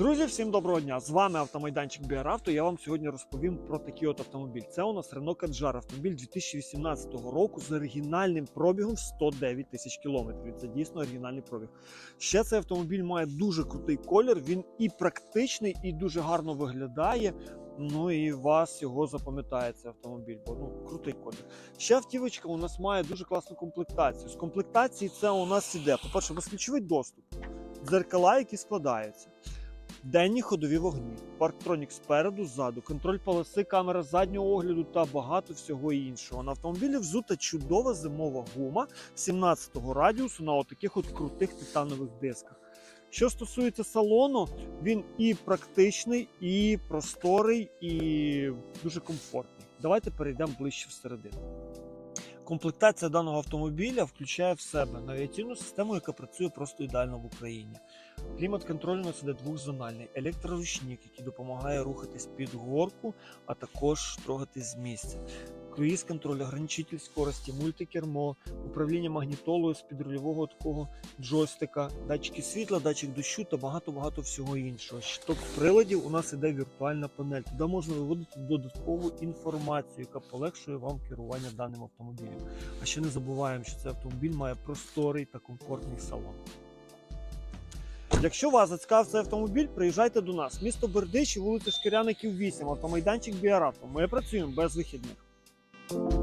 Друзі, всім доброго дня! З вами автомайданчик Біаравто. Я вам сьогодні розповім про такий от автомобіль. Це у нас Renault Kadjar, автомобіль 2018 року з оригінальним пробігом 109 тисяч кілометрів. Це дійсно оригінальний пробіг. Ще цей автомобіль має дуже крутий колір. Він і практичний, і дуже гарно виглядає. Ну і вас його запам'ятає цей автомобіль, бо ну крутий колір. Ще автівочка у нас має дуже класну комплектацію. З комплектації це у нас іде. По-перше, безключовий доступ, дзеркала, які складаються. Денні ходові вогні, парктронік спереду, ззаду, контроль полоси, камера заднього огляду та багато всього іншого. На автомобілі взута чудова зимова гума 17-го радіусу на отаких от крутих титанових дисках. Що стосується салону, він і практичний, і просторий, і дуже комфортний. Давайте перейдемо ближче всередину. Комплектація даного автомобіля включає в себе навігаційну систему, яка працює просто ідеально в Україні. Клімат-контроль у нас іде двохзональний, електроручник, який допомагає рухатись під горку, а також трогатись з місця. Круїз контроль, ограничитель скорості, мультикермо, управління магнітолою з підрульового такого джойстика, датчики світла, датчик дощу та багато-багато всього іншого. Щиток приладів у нас іде віртуальна панель. Туди можна виводити додаткову інформацію, яка полегшує вам керування даним автомобілем. А ще не забуваємо, що цей автомобіль має просторий та комфортний салон. Якщо вас зацікавив цей автомобіль, приїжджайте до нас. Місто Бердичі, вулиця Шкіряників 8, автомайданчик Біаравто. Ми працюємо без вихідних. you